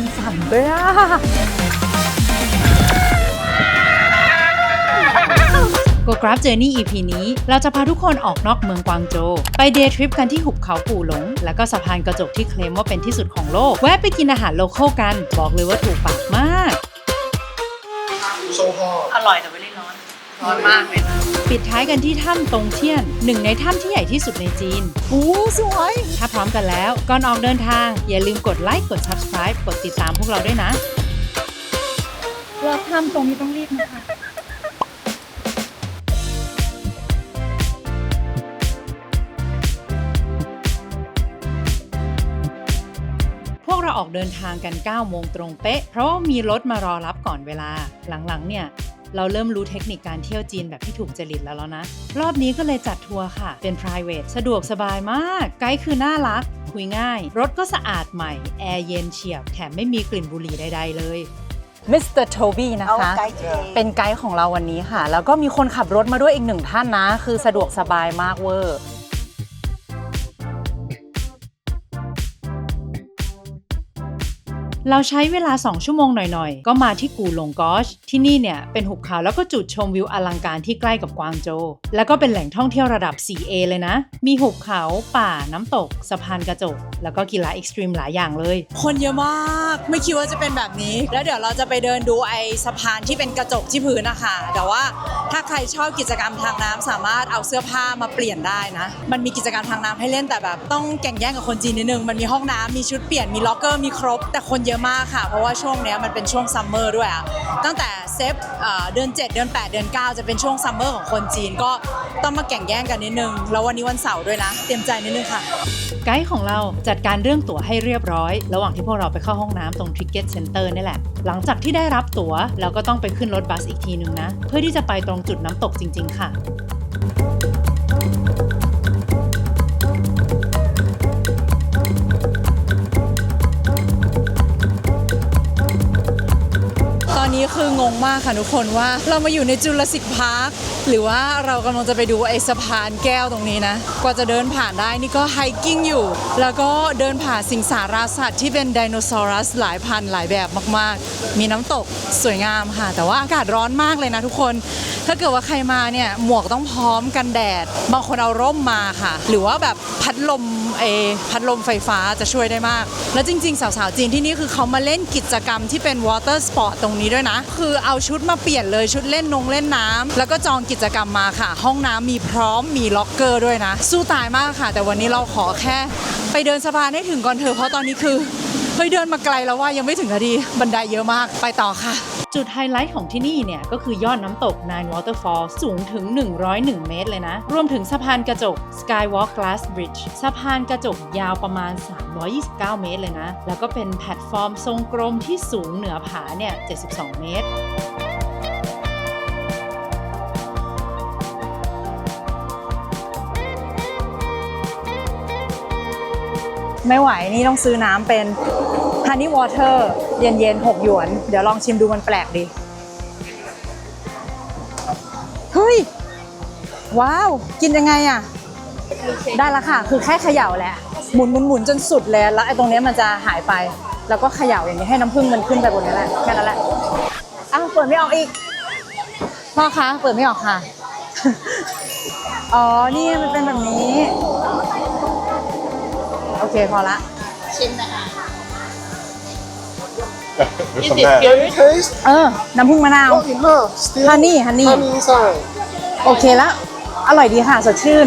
มันสั่นด้วยอะก g r a f Journey EP นี้ เราจะพาทุกคนออกนอกเมืองกวางโจวไปเดย์ทริปกันที่หุบเขาปู่หลง แล้วก็สะพานกระจกที่เคลมว่าเป็นที่สุดของโลก แวะไปกินอาหารโลคอลกัน บอกเลยว่าถูกปากมาก โซฮออร่อยแต่ไม่ได้ร้อน ร้อนมากเลยนะปิดท้ายกันที่ถ้ำตงเทียน หนึ่งในถ้ำที่ใหญ่ที่สุดในจีน โอ้สวย ถ้าพร้อมกันแล้ว ก่อนออกเดินทาง อย่าลืมกดไลค์กด subscribe กดติดตามพวกเราด้วยนะ เราทำตรงนี้ต้องรีบนะคะ พวกเราออกเดินทางกัน 9 โมงตรงเป๊ะ เพราะว่ามีรถมารอรับก่อนเวลา หลังๆ เนี่ย เราเริ่มรู้เทคนิคการเที่ยวจีนแบบที่ถูกจริตแล้วแล้วนะ รอบนี้ก็เลยจัดทัวร์ค่ะ เป็น private สะดวกสบายมาก ไกด์คือน่ารัก คุยง่าย รถก็สะอาดใหม่ แอร์เย็นเฉียบ แถมไม่มีกลิ่นบุหรี่ใดๆเลยมิสเตอร์โทบี้นะคะ เป็นไกด์ของเราวันนี้ค่ะ แล้วก็มีคนขับรถมาด้วยอีกหนึ่งท่านนะ คือสะดวกสบายมากเวอร์ เราใช้เวลา 2 ชั่วโมงหน่อยๆ ก็มาที่กูหลงกอช ที่นี่เนี่ยเป็นหุบเขาแล้วก็จุดชมวิวอลังการที่ใกล้กับกวางโจวแล้วก็เป็นแหล่งท่องเที่ยวระดับ 4A เลยนะ มีหุบเขาป่าน้ำตก สะพานกระจก แล้วก็กีฬาเอ็กซ์ตรีมหลายอย่างเลย คนเยอะมาก ไม่คิดว่าจะเป็นแบบนี้ แล้วเดี๋ยวเราจะไปเดินดูไอสะพานที่เป็นกระจกที่พื้นนะคะ แต่ว่าถ้าใครชอบกิจกรรมทางน้ำสามารถเอาเสื้อผ้ามาเปลี่ยนได้นะ มันมีกิจกรรมทางน้ำให้เล่นแต่แบบ ต้องแข่งแย่งกับคนจีนนิดนึง มันมีห้องน้ำมีชุดเปลี่ยนมีล็อกเกอร์มีครบ แต่คนเยอะมากค่ะ เพราะว่าช่วงนี้มันเป็นช่วงซัมเมอร์ด้วยอะตั้งแต่เซฟเอ่อเดือน 7 เดือน 8 เดือน 9 จะเป็นช่วงซัมเมอร์ของคนจีนก็ต้องมาแข่งแย่งกันนิดนึง แล้ววันนี้วันเสาร์ด้วยนะ เตรียมใจนิดนึงค่ะ ไกด์ของเราจัดการเรื่องตั๋วให้เรียบร้อย ระหว่างที่พวกเราไปเข้าห้องน้ำตรง Ticket Center นี่แหละ หลังจากที่ได้รับตั๋วเราก็ต้องไปขึ้นรถบัสอีกทีนึงนะ เพื่อที่จะไปตรงจุดน้ำตกจริง ๆ ค่ะ อนนี้คืองงมากค่ะทุกคนว่าเรามาอยู่ในจุลศิกพาร์คหรือว่าเรากำลังจะไปดูไอ้สะพานแก้วตรงนี้นะ กว่าจะเดินผ่านได้นี่ก็ไฮกิ้งอยู่ แล้วก็เดินผ่านสิงสาราสัตว์ที่เป็นไดโนเสาร์หลายพันหลายแบบมากๆ มีน้ำตกสวยงามค่ะ แต่ว่าอากาศร้อนมากเลยนะทุกคน ถ้าเกิดว่าใครมาเนี่ยหมวกต้องพร้อมกันแดด บางคนเอาร่มมาค่ะ หรือว่าแบบพัดลมเอพัดลมไฟฟ้าจะช่วยได้มาก แล้วจริง ๆ สาวๆจีนที่นี่คือเขามาเล่นกิจกรรมที่เป็นวอเตอร์สปอร์ตตรงนี้ด้วยนะ คือเอาชุดมาเปลี่ยนเลยชุดเล่นนงเล่นน้ำแล้วก็จองกิจกรรมมาค่ะ ห้องน้ำมีพร้อมมีล็อกเกอร์ด้วยนะ สู้ตายมากค่ะ แต่วันนี้เราขอแค่ ไปเดินสะพานให้ถึงก่อนเธอเพราะตอนนี้คือเฮ้ยเดินมาไกลแล้วว่ายังไม่ถึงนาทีบันไดเยอะมากไปต่อค่ะ จุดไฮไลท์ของที่นี่เนี่ยก็คือยอดน้ำตก Nine Waterfall สูงถึง 101 เมตรเลยนะ รวมถึงสะพานกระจก Skywalk Glass Bridge สะพานกระจกยาวประมาณ 329 เมตรเลยนะ แล้วก็เป็นแพลตฟอร์มทรงกลมที่สูงเหนือผาเนี่ย 72 เมตรไม่ไหวนี่ต้องซื้อน้ำเป็น Honey Water เย็นๆ6หยวน เดี๋ยวลองชิมดูมันแปลกดี เฮ้ย ว้าว กินยังไงอะได้ละค่ะ คือแค่เขย่าแหละ หมุนหมุนหมุนจนสุดเลย แล้วไอ้ตรงนี้มันจะหายไป แล้วก็เขย่าอย่างนี้ให้น้ำผึ้งมันขึ้นไปบนนี้แหละ แค่นั้นแหละ อ้าว เปิดไม่ออกอีก พ่อคะ เปิดไม่ออกค่ะ อ๋อ นี่มันเป็นแบบนี้ โอเค พอละ Is it good? Taste? เออ น้ำผึ้งมะนาว Not enough. Still Honey, honey. honey inside. โอเคแล้วอร่อยดีค่ะ สดชื่น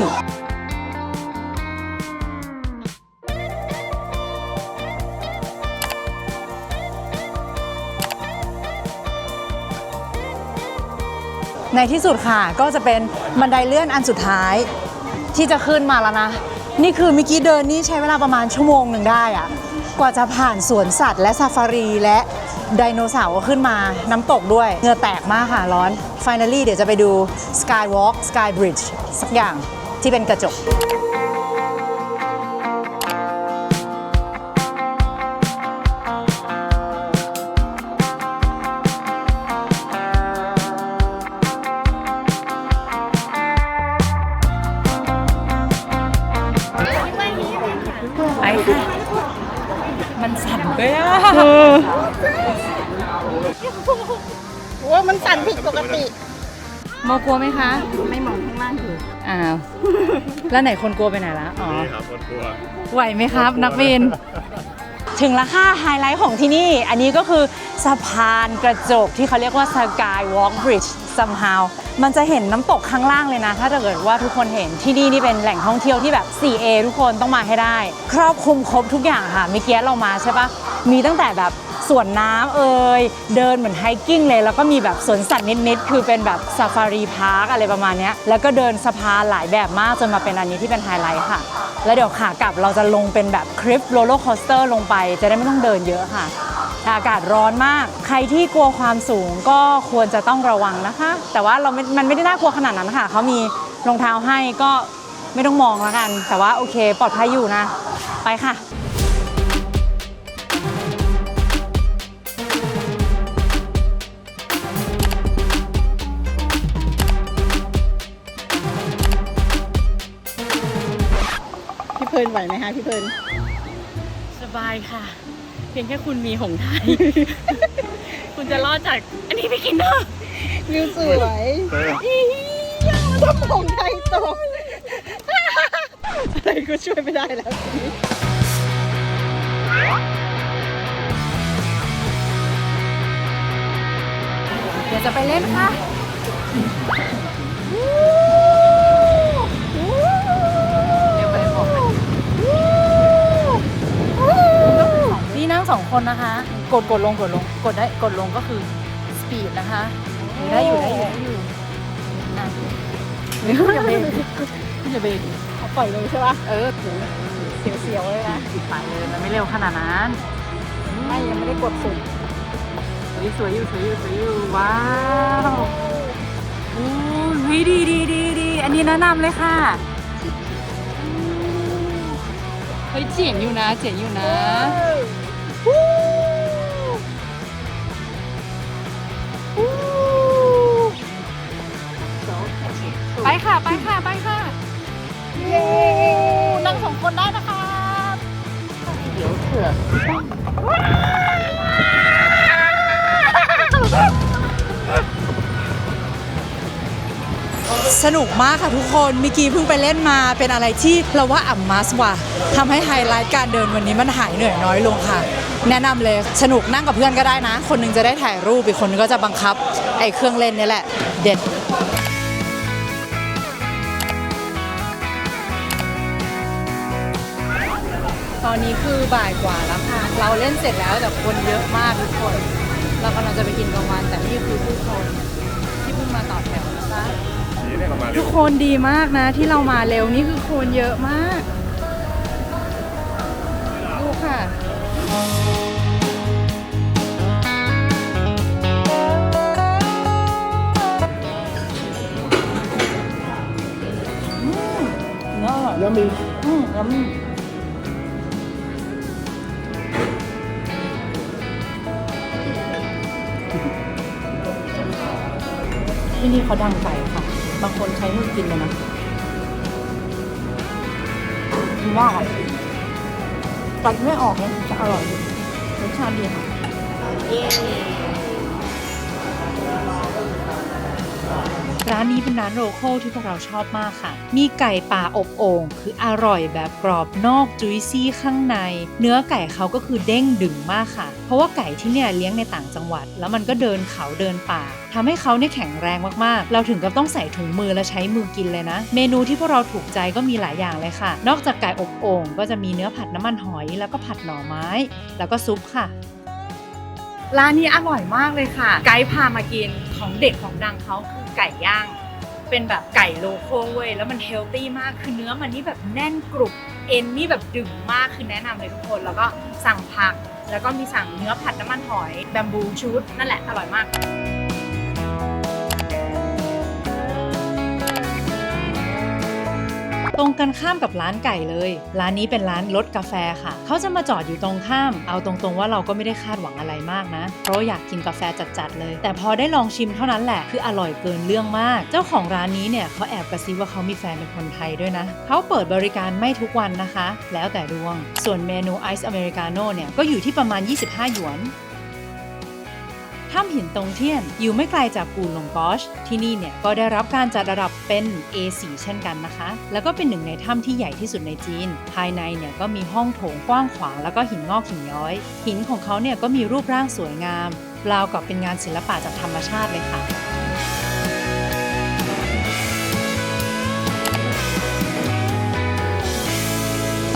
ในที่สุดค่ะ ก็จะเป็นบันไดเลื่อนอันสุดท้าย ที่จะขึ้นมาแล้วนะ นี่คือเมื่อกี้เดินนี่ใช้เวลาประมาณชั่วโมงหนึ่งได้อะ กว่าจะผ่านสวนสัตว์และซาฟารีและไดโนเสาร์ขึ้นมาน้ำตกด้วยเหงื่อแตกมากค่ะร้อน Finally เดี๋ยวจะไปดู Skywalk Sky Bridge สักอย่างที่เป็นกระจก มันสั่นด้วยอะว่ามันสั่นผิดปกติโมกลัวไหมคะ ไม่มองข้างล่างอยู่อ้าว แล้วไหนคนกลัวไปไหนละอ๋อ นี่ครับคนกลัว ไหวไหมครับ นักบิน ถึงแล้วค่ะไฮไลท์ของที่นี่ อันนี้ก็คือสะพานกระจกที่เขาเรียกว่า Sky Walk Bridge somehow มันจะเห็นน้ำตกข้างล่างเลยนะ ถ้าเกิดว่าทุกคนเห็นที่นี่นี่เป็นแหล่งท่องเที่ยวที่แบบ 4A ทุกคนต้องมาให้ได้ ครอบคลุมครบทุกอย่างค่ะเมื่อกี้เรามาใช่ปะมีตั้งแต่แบบสวนน้ำเอ่ยเดินเหมือนไฮกิ้งเลย แล้วก็มีแบบสวนสัตว์นิดๆคือเป็นแบบซาฟารีพาร์คอะไรประมาณนี้แล้วก็เดินสะพานหลายแบบมากจนมาเป็นอันนี้ที่เป็นไฮไลท์ค่ะ แล้วเดี๋ยวขากลับเราจะลงเป็นแบบคลิปโรลเลอร์คอสเตอร์ลงไป จะได้ไม่ต้องเดินเยอะค่ะ อากาศร้อนมาก ใครที่กลัวความสูงก็ควรจะต้องระวังนะคะ แต่ว่าเราไม่มันไม่ได้น่ากลัวขนาดนั้นค่ะเขามีรองเท้าให้ก็ไม่ต้องมองแล้วกัน แต่ว่าโอเค ปลอดภัยอยู่นะ ไปค่ะพี่เพลินไหวไหมคะพี่เพลินสบายค่ะ เพียงแค่คุณมีหงไทย คุณจะรอดจาก อันนี้ไปกินเนอะวิวสวยอียาวทำของไทยตกอะไรก็ช่วยไม่ได้แล้วทีนี้เดี๋ยวจะไปเล่นค่ะ สองคนนะคะ กดกดลงกดลงกดได้กดลงก็คือสปีดนะคะได้อยู่ได้อยู่ได้อยู่อะนี่คุณอย่าเบรกคุณอย่าเบรกเขาปล่อยเลยใช่ปะเออถือเสียวๆเลยนะไปเลยมันไม่เร็วขนาดนั้นไม่ยังไม่ได้กดสุดสวยสวยอยู่สวยอยู่สวยอยู่ว้าวโอ้ยดีดีดีดีอันนี้แนะนำเลยค่ะเฮ้ยเจ๋งอยู่นะเจ๋งอยู่นะ ไปค่ะ ไปค่ะ ไปค่ะเย้นั่งสองคนได้นะคะเดี๋ยวเผื่อสนุกมากค่ะทุกคนเมื่อกี้เพิ่งไปเล่นมาเป็นอะไรที่เราว่าอัมมัสว่ะทำให้ไฮไลท์การเดินวันนี้มันหายเหนื่อยน้อยลงค่ะ แนะนำเลยสนุกนั่งกับเพื่อนก็ได้นะ คนหนึงจะได้ถ่ายรูปอีกคนนึงก็จะบังคับไอ้เครื่องเล่นนี่แหละ เด็ด อนนี้คือบ่ายกว่าแล้วค่ะ เราเล่นเสร็จแล้วแต่คนเยอะมากทุกคน เรากำลังจะไปกินกลางวันแต่นี่คือผู้คนที่เพิ่งมาต่อแถวนะคะนี่เนี่ยเรามาทุกคนดีมากนะที่เรามาเร็วนี่คือคนเยอะมากดูค่ะ อืมเนื้ออร่อยยังมีอืมแล้วมี ที่นี่เขาดังไก่ค่ะ บางคนใช้มือกินเลยนะดีมากอะตัดไม่ออกเลยจะอร่อยรสชาติดีค่ะ ร้านนี้เป็นร้านโลคอลที่พวกเราชอบมากค่ะ มีไก่ป่าอบโอ่งคืออร่อยแบบกรอบนอกจุยซี่ข้างใน เนื้อไก่เขาก็คือเด้งดึงมากค่ะ เพราะว่าไก่ที่เนี่ยเลี้ยงในต่างจังหวัด แล้วมันก็เดินเขาเดินป่าทำให้เขาเนี่ยแข็งแรงมากๆ เราถึงกับต้องใส่ถุงมือและใช้มือกินเลยนะ เมนูที่พวกเราถูกใจก็มีหลายอย่างเลยค่ะ นอกจากไก่อบโอ่งก็จะมีเนื้อผัดน้ำมันหอย แล้วก็ผัดหน่อไม้ แล้วก็ซุปค่ะ ร้านนี้อร่อยมากเลยค่ะ ไกด์พามากินของเด็กของดังเขาคือไก่ย่าง เป็นแบบไก่โลโก้เว้ยแล้วมันเฮลตี้มากคือเนื้อมันนี่แบบแน่นกรุบเอ็นนี่แบบดึงมากคือแนะนำเลยทุกคน แล้วก็สั่งผัก แล้วก็มีสั่งเนื้อผัดน้ำมันหอยแบมบูชูดนั่นแหละอร่อยมาก ตรงกันข้ามกับร้านไก่เลย ร้านนี้เป็นร้านรถกาแฟค่ะ เขาจะมาจอดอยู่ตรงข้าม เอาตรงๆว่าเราก็ไม่ได้คาดหวังอะไรมากนะ เพราะอยากกินกาแฟจัดๆเลย แต่พอได้ลองชิมเท่านั้นแหละ คืออร่อยเกินเรื่องมาก เจ้าของร้านนี้เนี่ยเขาแอบกระซิบว่าเขามีแฟนเป็นคนไทยด้วยนะ เขาเปิดบริการไม่ทุกวันนะคะ แล้วแต่ดวง ส่วนเมนูไอซ์อเมริกาโน่เนี่ยก็อยู่ที่ประมาณ 25 หยวน ถ้ำหินตงเทียนอยู่ไม่ไกลจากกูหลงกอช ที่นี่เนี่ยก็ได้รับการจัดระดับเป็น A4 เช่นกันนะคะ แล้วก็เป็นหนึ่งในถ้ำที่ใหญ่ที่สุดในจีน ภายในเนี่ยก็มีห้องโถงกว้างขวางแล้วก็หินงอกหินย้อย หินของเขาเนี่ยก็มีรูปร่างสวยงามราวกับเป็นงานศิลปะจากธรรมชาติเลยค่ะ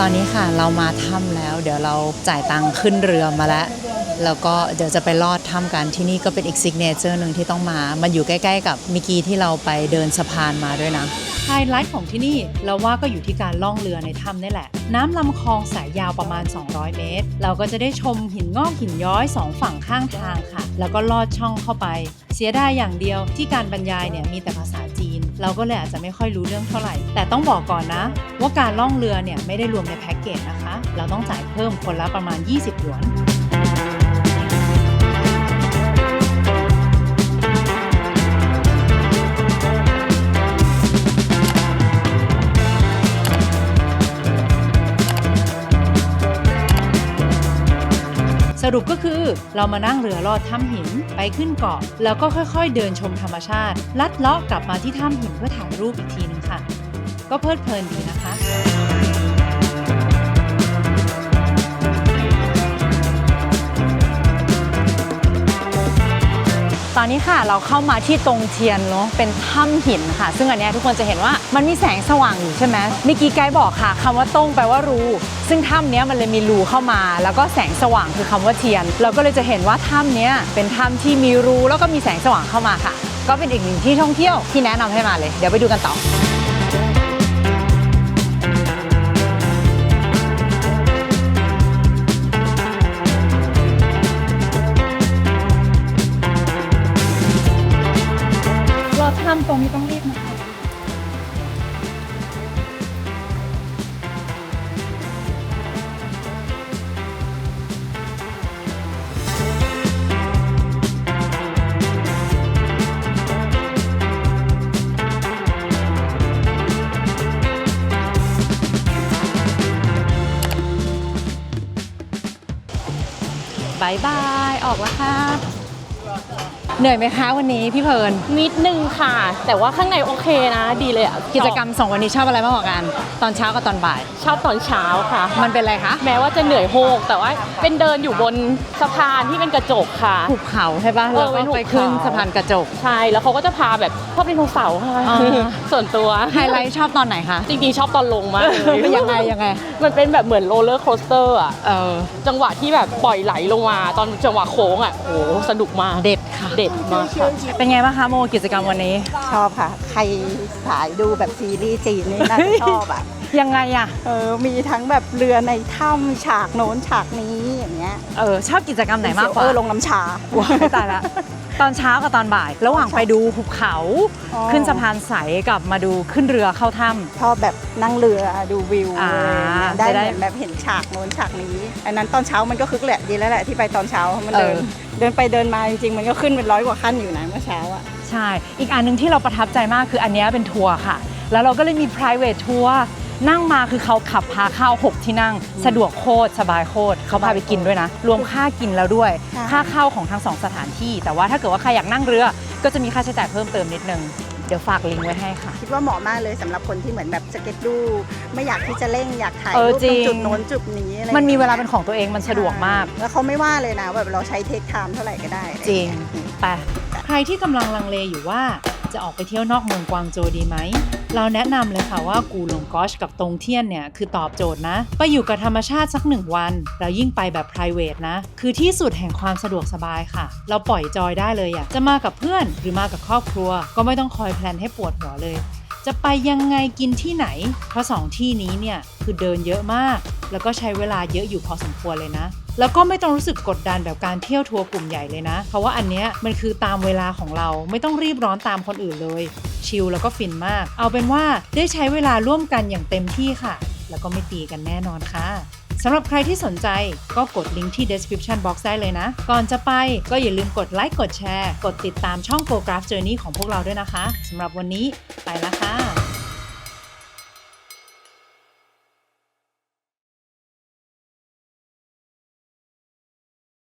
ตอนนี้ค่ะเรามาถ้ำแล้ว เดี๋ยวเราจ่ายตังค์ขึ้นเรือมาแล้ว แล้วก็เดี๋ยวจะไปลอดถ้ำกันที่นี่ก็เป็นอีกซิกเนเจอร์หนึ่งที่ต้องมา มันอยู่ใกล้ ๆ กับมิกี้ที่เราไปเดินสะพานมาด้วยนะ ไฮไลท์ของที่นี่เราว่าก็อยู่ที่การล่องเรือในถ้ำนี่แหละ น้ำลำคลองสายยาวประมาณ 200 เมตร เราก็จะได้ชมหินงอกหินย้อยสองฝั่งข้างทางค่ะ แล้วก็ลอดช่องเข้าไป เสียดายอย่างเดียวที่การบรรยายเนี่ยมีแต่ภาษาจีน เราก็เลยอาจจะไม่ค่อยรู้เรื่องเท่าไหร่ แต่ต้องบอกก่อนนะ ว่าการล่องเรือเนี่ยไม่ได้รวมในแพ็กเกจนะคะ เราต้องจ่ายเพิ่มคนละประมาณ 20หยวน รุปก็คือเรามานั่งเรือลอดถ้ำหินไปขึ้นเกาะ แล้วก็ค่อยๆ เดินชมธรรมชาติ ลัดเลาะกลับมาที่ถ้ำหินเพื่อถ่ายรูปอีกทีนึงค่ะ ก็เพลิดเพลินดีนะคะ ตอนนี้ค่ะเราเข้ามาที่ตรงเทียนเนาะเป็นถ้ำหินค่ะ ซึ่งอันนี้ทุกคนจะเห็นว่ามันมีแสงสว่างอยู่ใช่ไหมเมื่อกี้ไกด์บอกค่ะคำว่าตรงแปลว่ารูซึ่งถ้ำเนี้ยมันเลยมีรูเข้ามา แล้วก็แสงสว่างคือคำว่าเทียน เราก็เลยจะเห็นว่าถ้ำเนี้ยเป็นถ้ำที่มีรูแล้วก็มีแสงสว่างเข้ามาค่ะ ก็เป็นอีกหนึ่งที่ท่องเที่ยวที่แนะนำให้มาเลย เดี๋ยวไปดูกันต่อ ตรงนี้ต้องรีบนะคะบายบาย ออกแล้วค่ะ เหนื่อยไหมคะวันนี้พี่เพลิร์นนิดนึงค่ะ แต่ว่าข้างในโอเคนะ ดีเลยอะกิจกรรมสองวันนี้ชอบอะไรมากกว่ากัน ตอนเช้ากับตอนบ่าย ชอบตอนเช้าค่ะ มันเป็นอะไรคะ แม้ว่าจะเหนื่อยโฮกแต่ว่าเป็นเดินอยู่บนสะพานที่เป็นกระจกค่ะหุบเขาใช่ปะเอแล้วอเป็ก็นหุบไปขึ้นเขาสะพานกระจก ใช่ แล้วเขาก็จะพาแบบชอบไดโนเสาร์ค่ะอ่าส่วนตัวไฮไลท์ชอบตอนไหนคะ จริงๆชอบตอนลงมากเลยยังไงยังไง มันเป็นแบบเหมือนโรลเลอร์โคสเตอร์อะเออจังหวะที่แบบปล่อยไหลลงมาตอนจังหวะโค้งอะโอ้โหสนุกมากเด็ดค่ะเด็ดมากค่ะเป็นไงบ้างคะโมกิจกรรมวันนี้ ชอบค่ะ ใครสายดูแบบซีรีส์จีนนี่น่าจะชอบอะยังไงอะเออ มีทั้งแบบเรือในถ้ำฉากโน้นฉากนี้อย่างเงี้ย เออ ชอบกิจกรรมไหนมากกว่า เออ ลงน้ำชาว้ายตายละ ตอนเช้ากับตอนบ่าย ระหว่างไปดูภูเขา อ๋อ ขึ้นสะพานใสกับมาดูขึ้นเรือเข้าถ้ชอบแบบนั่งเรือดูวิวอ่าอะไรอย่างเงี้ยได้จะได้เหมือนแบบเห็นฉากโน้นฉากนี้ อันนั้นตอนเช้ามันก็คึกแหละดีแล้วแหละที่ไปตอนเช้ามันเดิน เออ เดินไปเดินมาจริงๆ มันก็ขึ้นเป็นร้อยกว่าขั้นอยู่นะเมื่อเช้าอะำใช่ อีกอันหนึงที่เราประทับใจมากคืออันเนี้ยเป็นทัวร์ค่ะ แล้วเราก็เลยมี private ทัวร์ นั่งมาคือเขาขับพาเข้า6ที่นั่ง สะดวกโคตรสบายโคตรเขาพาไปกินด้วยนะ รวมค่ากินแล้วด้วย ค่ะ ค่าเข้าของทั้งสองสถานที่ แต่ว่าถ้าเกิดว่าใครอยากนั่งเรือ ก็จะมีค่าใช้จ่ายเพิ่มเติมนิดนึง เดี๋ยวฝากลิงก์ไว้ให้ค่ะ คิดว่าเหมาะมากเลยสำหรับคนที่เหมือนแบบสเก็ตดูไม่อยากที่จะเร่งอยากถ่ายเออรูปจริตรง งจุดโน้นจุดนี้อะไรมันมีเวลาอย่งเป็งี้นยของตัวเองมันสะดวกมาก แล้วเขาไม่ว่าเลยนะแบบเราใช้เทคไทม์เท่าไหร่ก็ได้อะไอจริงเงี้ยไปใครที่กำลังลังเลอยู่ว่าจะออกไปเที่ยวนอกเมืองกวางโจวดีไหม เราแนะนำเลยค่ะว่ากูหลงกอชกับตรงเทียนเนี่ยคือตอบโจทย์นะ ไปอยู่กับธรรมชาติสักหนึ่งวันแล้วยิ่งไปแบบ p r i v a t นะ คือที่สุดแห่งความสะดวกสบายค่ะ เราปล่อยจอยได้เลยอะจะมากับเพื่อนหรือมากับครอบครัว ก็ไม่ต้องคอยแพลนให้ปวดหัวเลย จะไปยังไงกินที่ไหน เพราะสองที่นี้เนี่ยคือเดินเยอะมาก แล้วก็ใช้เวลาเยอะอยู่พอสมควรเลยนะแล้วก็ไม่ต้องรู้สึกกดดันแบบการเที่ยวทัวร์กลุ่มใหญ่เลยนะ เพราะว่าอันเนี้ยมันคือตามเวลาของเราไม่ต้องรีบร้อนตามคนอื่นเลย ชิลแล้วก็ฟินมาก เอาเป็นว่าได้ใช้เวลาร่วมกันอย่างเต็มที่ค่ะ แล้วก็ไม่ตีกันแน่นอนค่ะสำหรับใครที่สนใจก็กดลิงก์ที่ description box ได้เลยนะ ก่อนจะไปก็อย่าลืมกดไลค์กดแชร์ กดติดตามช่อง Go Graph Journey ของพวกเราด้วยนะคะสำหรับวันนี้ไปละค่ะ